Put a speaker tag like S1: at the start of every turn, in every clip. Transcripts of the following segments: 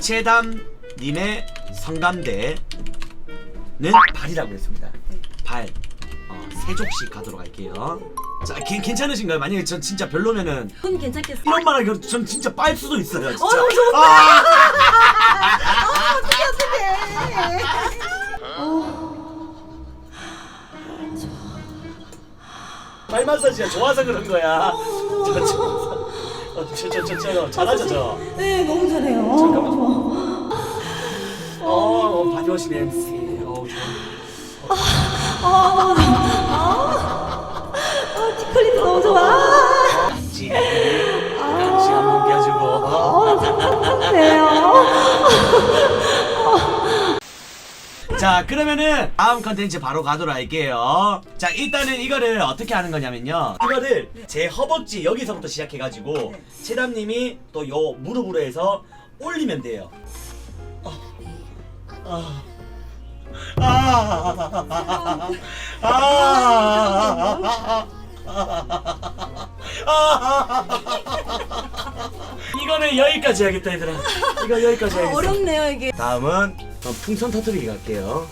S1: 이채담님의 성감대는 발이라고 했습니다. 발. 어, 세 족씩 가도록 할게요. 자, 괜- 괜찮으신가요? 만약에 전 진짜 별로면은
S2: 그건 괜찮겠어.
S1: 이런 말 하면 전 진짜 빨 수도 있어요. 진짜.
S2: 어, 너무 좋은데?
S1: 아! 발 마사지가 좋아서 그런 거야. 저, 저, 어, 저, 저, 저, 저, 잘하죠, 저.
S2: 네, 너무 잘해요.
S1: 잠깐만.
S2: 좋아.
S1: 어, 어 바디워시 냄새. 어, 좋아.
S2: 아, 티클리도 너무 좋아.
S1: 같이, 같이 자, 그러면은 다음 컨텐츠 바로 가도록 할게요. 자, 일단은 이거를 어떻게 하는 거냐면요. 이거를 제 허벅지 여기서부터 시작해가지고
S2: 네.
S1: 채담님이 또 요 무릎으로 해서 올리면 돼요. 어. 아. 아. 아. 이거는 여기까지 해야겠다 얘들아 이거 여기까지 해야겠어
S2: 어렵네요 이게.
S1: 다음은 어, 풍선 터뜨리기 갈게요.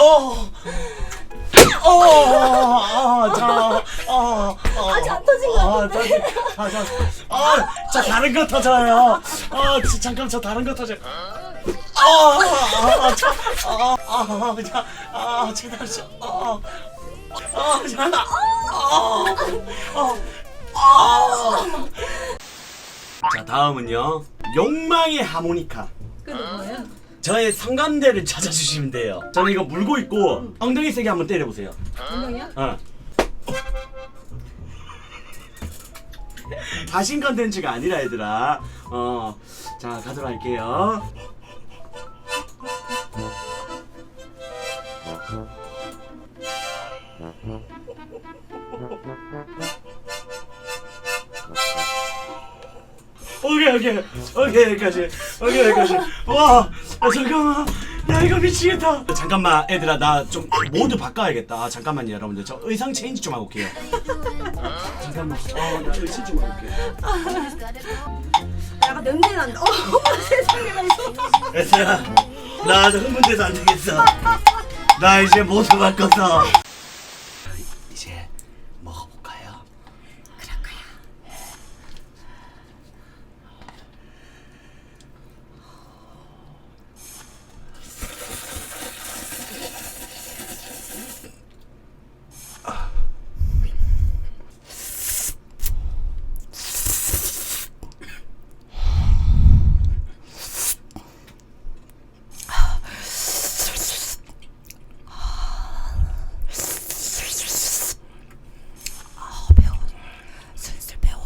S1: 어. 어, 어, 자, 어, 어,
S2: 아직 안 터진 것
S1: 아, 터지, 아, 자, 아, 자, 다른 거 터져요. 아, 지- 잠깐, 저 다른 거 터져. 아, 아, 자, 아, 아, 자, 아, 제발, 저, 아, 아, 자, 아, 아, 아. 자, 다음은요. 욕망의 하모니카.
S2: 그게 뭐예요?
S1: 저의 성감대를 찾아주시면 돼요. 저는 이거 물고 있고 엉덩이 세게 한번 때려보세요.
S2: 분명이야?
S1: 어. 가신 컨텐츠가 아니라 얘들아. 어. 자 가도록 할게요. 오케이 오케이. 오케이 여기까지. 오케이 여기까지. 와 아, 잠깐만. 야 이거 미치겠다. 잠깐만 애들아 나 좀 모드 바꿔야겠다. 아, 잠깐만요 여러분들. 저 의상 체인지 좀 하고 올게요. 잠깐만. 어나 의상 좀 하고 올게요.
S2: 약간 냄새 난다. 어, 어머, 세상에 나 있어.
S1: 얘들아 나 흥분돼서 안 되겠어. 나 이제 모드 바꿨어 이제 먹어볼까요?
S2: 배워. 슬슬 배워.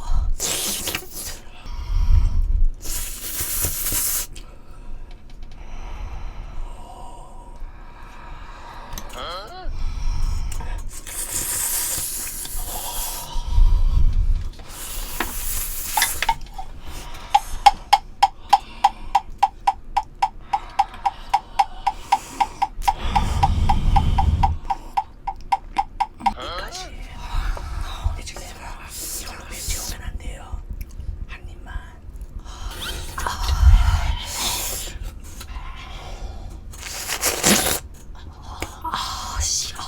S1: 이걸로 배치우면 안 돼요 한 입만
S2: 아, 싫어.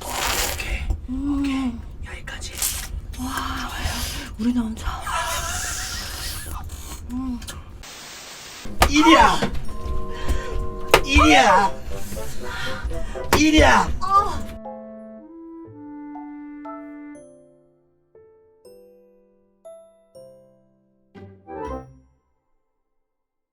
S1: 오케이 오케이 여기까지
S2: 우리 남자.
S1: 일이야. 일이야. 일이야